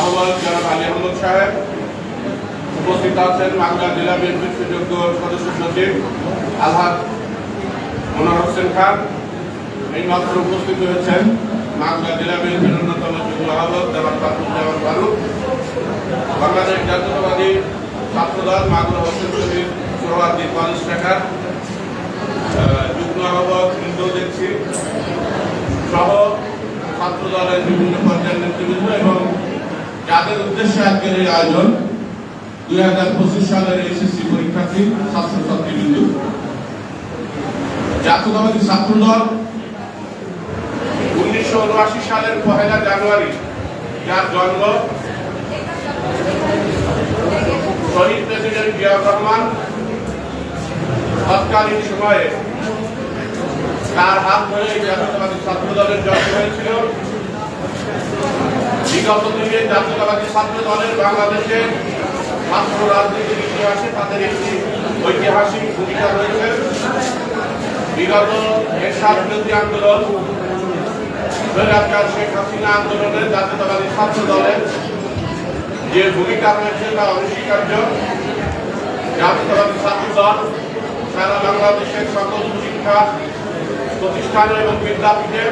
আহ্বায়ক জনাব আলী আহমদ সাহেব, উপস্থিত আছেন বাংলা জেলা বিএনপির সুযোগ্য সদস্য সচিব আলহাদ মনোহর হোসেন খান। এই মাত্র উপস্থিত হয়েছেন বাংলা জেলা বিএনপির অন্যতম যুগ্ম আহ্বায়ক জনাব ফারুজ্জামান ফারুক। বাংলাদেশ জাতীয়তাবাদী ছাত্রদল মাগুরা হোসেন শহীদ সোহরাদি কলেজ শাখার যুগ্ম আহ্বায়ক হিন্দু দেখছি সহ ছাত্র দলের বিভিন্ন পর্যায়ের নেতৃবৃন্দ এবং যাদের উদ্দেশ্যে আজকের এই আয়োজন, দুই হাজার পঁচিশ সালের এসএসসি পরীক্ষার্থী ছাত্রছাত্রীবৃন্দ জাতীয়তাবাদী ছাত্র দল, উনিশশো উনআশি সালের পহেলা জানুয়ারি, যার জন্ম শহীদ প্রেসিডেন্ট জিয়াউর রহমান তৎকালীন সময়ে। তার হাত ধরে জাতীয়তাবাদী ছাত্র দলের জন্ম হয়েছিল। বিগত দিনে জাতীয়তাবাদী ছাত্র দলের বাংলাদেশের ছাত্র রাজনীতির ইতিহাসে তাদের একটি ঐতিহাসিক ভূমিকা রয়েছে। বিগত এরশাদ বিরোধী আন্দোলন শেখ হাসিনা আন্দোলনের জাতীয়তাবাদী ছাত্র দলের যে ভূমিকা রয়েছে তা অনস্বীকার্য। জাতীয়তাবাদী ছাত্র দল সারা বাংলাদেশের সকল শিক্ষা প্রতিষ্ঠান এবং বিদ্যাপীঠে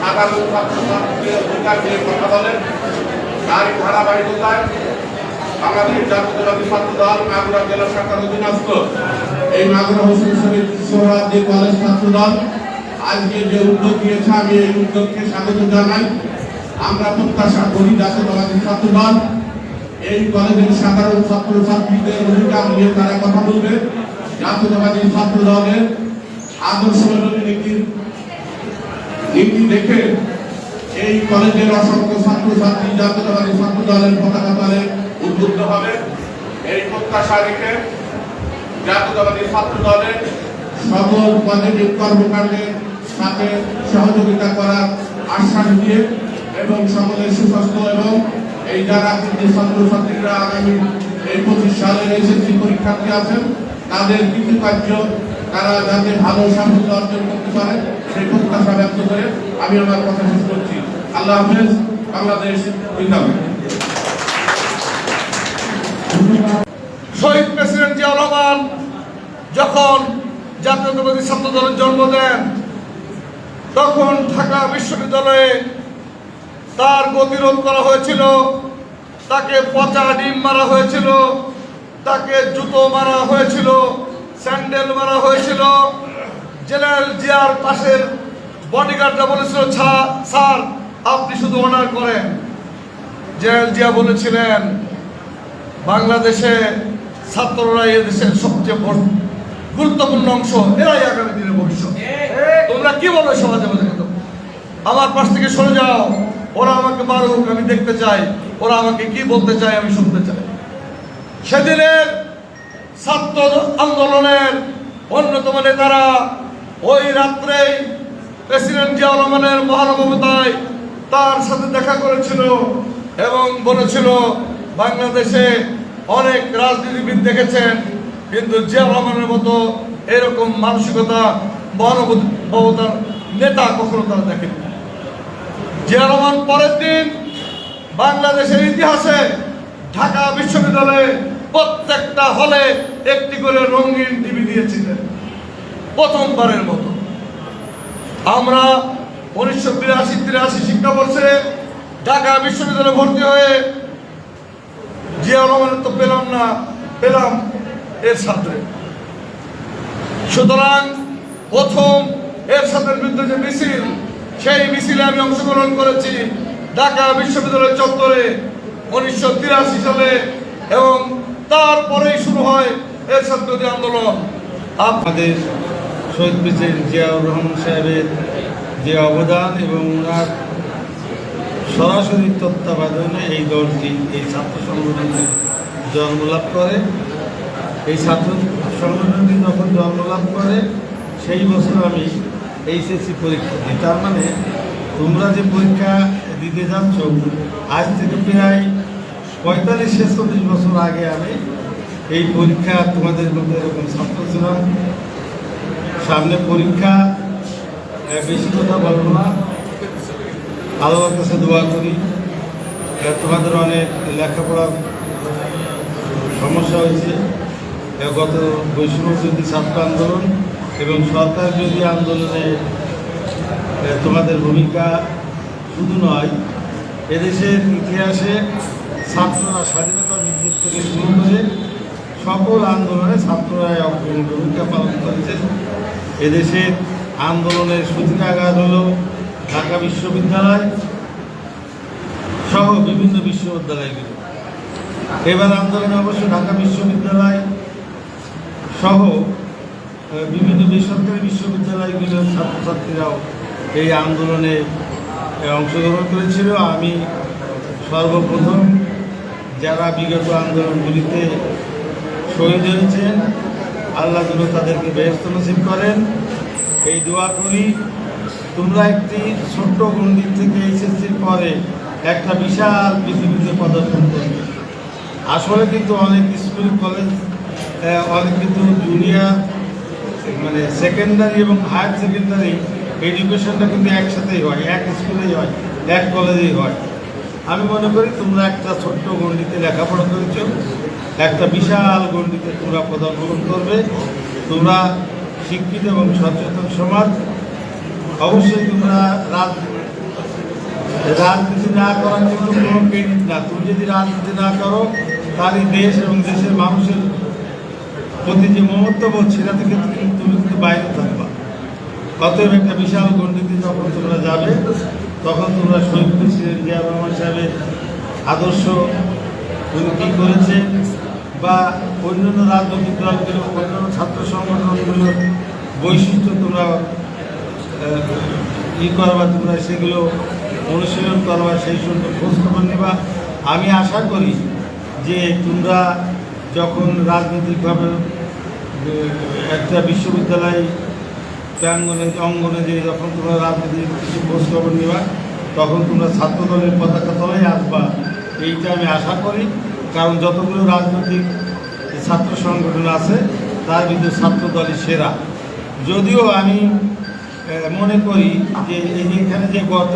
ছাত্রছাত্রীদের অধিকার নিয়ে কথা বলেন। তারই ধারাবাহিকতায় বাংলাদেশ জাতীয়তাবাদী ছাত্র দল মাগুরা জেলা শাখার অধীনস্থ এই মাগুরা হোসেন শহীদ সোহরাদি কলেজ ছাত্র দল আজকে যে উদ্যোগ নিয়েছে আমি এই উদ্যোগকে স্বাগত জানাই। আমরা প্রত্যাশা করি জাতীয়তাবাদী ছাত্র দল এই কলেজের সাধারণ ছাত্র ছাত্রীদের অধিকার নিয়ে তারা কথা বলবে। জাতীয়তাবাদী ছাত্র দলের আদর্শ নীতির নীতি দেখে এই কলেজের অসংখ্য ছাত্রছাত্রী, জাতীয়তাবাদী ছাত্র দলের পতাকা তলে উদ্বুদ্ধ হবে। এই প্রত্যাশা রেখে জাতীয়তাবাদী ছাত্র দলের সকল পজিটিভ কর্মকাণ্ডের সাথে সহযোগিতা করার আশ্বাস দিয়ে এবং সকলের সুস্বাস্থ্য এবং এই যারা কৃতি ছাত্রছাত্রীরা আগামী এই পঁচিশ সালের এসএসসি পরীক্ষার্থী আছেন, তাদের কৃতকার্য তারা যাতে ভালো সাফল্য অর্জন করতে পারে, সেই প্রত্যাশা ব্যক্ত করে আমি আমার কথা শেষ করছি। আল্লাহ হাফেজ, বাংলাদেশ শহীদ প্রেসিডেন্ট জিয়া রহমান যখন জাতীয়তাবাদী ছাত্র দলের জন্ম দেন, তখন ঢাকা বিশ্ববিদ্যালয়ে তার গতিরোধ করা হয়েছিল, তাকে পচা ডিম মারা হয়েছিল, তাকে জুতো মারা হয়েছিল স্যান্ডেল মারা হয়েছিল। জেনারেল জিয়ার পাশের বডিগার্ডরা বলেছিল, "ছা- স্যার, আপনি শুধু অর্ডার করেন। জেনারেল জিয়া বলেছিলেন, বাংলাদেশে ছাত্ররা এই দেশের সবচেয়ে বড়, গুরুত্বপূর্ণ অংশ, এরাই আগামী দিনের ভবিষ্যৎ। তোমরা কি বলো সমাজে কিন্তু আমার পাশ থেকে সরে যাও। ওরা আমাকে মারুক, আমি দেখতে চাই। ওরা আমাকে কি বলতে চায়, আমি শুনতে চাই। সেদিনের ছাত্র আন্দোলনের অন্যতম নেতারা ওই রাত্রেই প্রেসিডেন্ট জিয়া রহমানের মহানবতায় তার সাথে দেখা করেছিল এবং বলেছিল, বাংলাদেশে অনেক রাজনীতিবিদ দেখেছেন, কিন্তু জিয়া রহমানের মতো এরকম মানসিকতা মহানবতার নেতা কখনো তারা দেখেনি। জিয়া রহমান পরের দিন বাংলাদেশের ইতিহাসে ঢাকা বিশ্ববিদ্যালয়ে প্রত্যেকটা হলে একটি করে রঙিন টিভি দিয়েছিলেন। প্রথমবারের মতো। আমরা উনিশশো বিরাশি তিরাশি শিক্ষাবর্ষে ঢাকা বিশ্ববিদ্যালয়ে ভর্তি হয়ে জিয়া রহমানের তো পেলাম না, পেলাম এর সাথে। সুতরাং প্রথম এর সাথে বিরুদ্ধে যে মিছিল, সেই মিছিলে আমি অংশগ্রহণ করেছি ঢাকা বিশ্ববিদ্যালয় চত্বরে উনিশশো তিরাশি সালে এবং তারপরেই শুরু হয় এর সাথে আন্দোলন আমাদের শহীদ প্রেসিডেন্ট জিয়াউর রহমান সাহেবের যে অবদান এবং ওনার সরাসরি তত্ত্বাবধানে এই দলটি এই ছাত্র সংগঠনটি জন্মলাভ করে। এই ছাত্র সংগঠনটি যখন জন্মলাভ করে, সেই বছর আমি এইচএসসি পরীক্ষা দিই। তার মানে তোমরা যে পরীক্ষা দিতে যাচ্ছ, আজ থেকে প্রায় পঁয়তাল্লিশ ছেচল্লিশ বছর আগে আমি এই পরীক্ষা তোমাদের মধ্যে এরকম ছাত্র ছিলাম সামনে পরীক্ষা বেশি কথা বলব না। আল্লাহর কাছে দোয়া করি। তোমাদের অনেক লেখাপড়ার সমস্যা হয়েছে। গত বৈষম্য যদি ছাত্র আন্দোলন এবং সরকার যদি আন্দোলনে তোমাদের ভূমিকা শুধু নয়, এদেশের ইতিহাসে ছাত্ররা স্বাধীনতা যুদ্ধ থেকে শুরু করে সকল আন্দোলনে ছাত্ররা অগ্রণী ভূমিকা পালন করেছে এদেশের আন্দোলনের সূতিকাঘাত হল ঢাকা বিশ্ববিদ্যালয় সহ বিভিন্ন বিশ্ববিদ্যালয়গুলো। এবার আন্দোলনে অবশ্য ঢাকা বিশ্ববিদ্যালয় সহ বিভিন্ন বেসরকারি বিশ্ববিদ্যালয়গুলোর ছাত্রছাত্রীরাও এই আন্দোলনে অংশগ্রহণ করেছিল। আমি সর্বপ্রথম যারা বিগত আন্দোলনগুলিতে শহীদ হয়েছেন আল্লাহ যেন তাদেরকে ব্যস্ত নসিব করেন। এই দোয়া করি তোমরা একটি ছোট্ট গণ্ডির থেকে এসএসসির পরে একটা বিশাল পৃথিবীতে পদার্পণ করবে। আসলে কিন্তু অনেক স্কুল, কলেজ অনেক কিন্তু জুনিয়র মানে সেকেন্ডারি এবং হায়ার সেকেন্ডারি এডুকেশনটা কিন্তু একসাথেই হয়, এক স্কুলেই হয়, এক কলেজেই হয়। আমি মনে করি তোমরা একটা ছোট্ট গণ্ডিতে লেখাপড়া করেছ। একটা বিশাল গণ্ডিতে তোমরা পদার্পণ করবে। তোমরা শিক্ষিত এবং সচেতন সমাজ, অবশ্যই তোমরা রাজ রাজনীতি না করার জন্য কোনো ক্রেডিট না। তুমি যদি রাজনীতি না করো, তাহলে দেশ এবং দেশের মানুষের প্রতি যে মমত্ববোধ, সেটা থেকে তুমি তুমি কিন্তু বাইরে থাকবা। অতএব একটা বিশাল গণ্ডিতে যখন তোমরা যাবে, তখন তোমরা শহীদ প্রেসিডেন্ট জিয়া রহমান সাহেবের আদর্শ উনি কী করেছে বা অন্যান্য রাজনৈতিক দলগুলো অন্যান্য ছাত্র সংগঠনগুলোর বৈশিষ্ট্য তোমরা ই করবা, তোমরা সেগুলো অনুশীলন করবা, সেই সঙ্গে খোঁজখবর নেবা। আমি আশা করি যে তোমরা যখন রাজনৈতিকভাবে একটা বিশ্ববিদ্যালয় প্রাঙ্গনে অঙ্গনে যে যখন তোমরা রাজনীতির কিছু খোঁজখবর নেবা, তখন তোমরা ছাত্র দলের পতাকা তলায় আসবা। এইটা আমি আশা করি। কারণ যতগুলো রাজনৈতিক ছাত্র সংগঠন আছে, তার ভিতরে ছাত্র দলই সেরা। যদিও আমি মনে করি যে এখানে যে গত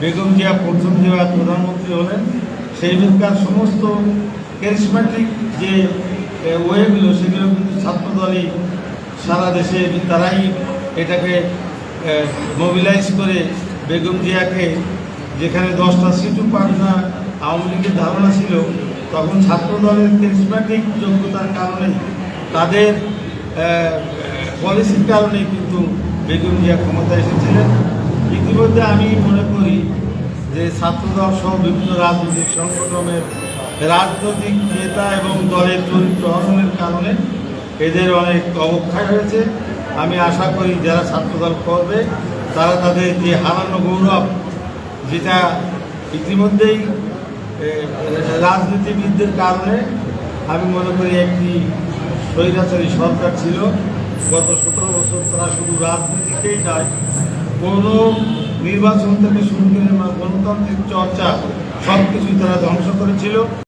বেগম জিয়া, প্রথম জিয়া প্রধানমন্ত্রী হলেন, সেই বেকার সমস্ত ক্যারিসমেটিক যে ওয়েগুলো, সেগুলো কিন্তু ছাত্র দলই সারা দেশে তারাই এটাকে মোবিলাইজ করে বেগম জিয়াকে যেখানে দশটা সিটও পাবে না, আওয়ামী লীগের ধারণা ছিল তখন ছাত্র দলের ক্যারিসমেটিক যোগ্যতার কারণে তাদের পলিসির কারণেই কিন্তু বেগম জিয়া ক্ষমতা এসেছিলেন। ইতিমধ্যে আমি মনে করি যে ছাত্রদল সহ বিভিন্ন রাজনৈতিক সংগঠনের রাজনৈতিক নেতা এবং দলের চরিত্র হরণের কারণে এদের অনেক অবক্ষয় হয়েছে। আমি আশা করি যারা ছাত্রদল করবে, তারা তাদের যে হারানো গৌরব, যেটা ইতিমধ্যেই রাজনীতিবিদদের কারণে আমি মনে করি একটি স্বৈরাচারী সরকার ছিল। গত সতেরো বছর তারা শুধু রাজনীতিতেই নয়, কোনো নির্বাচন থেকে শুরু করে গণতান্ত্রিক চর্চা সব কিছুই তারা ধ্বংস করেছিল।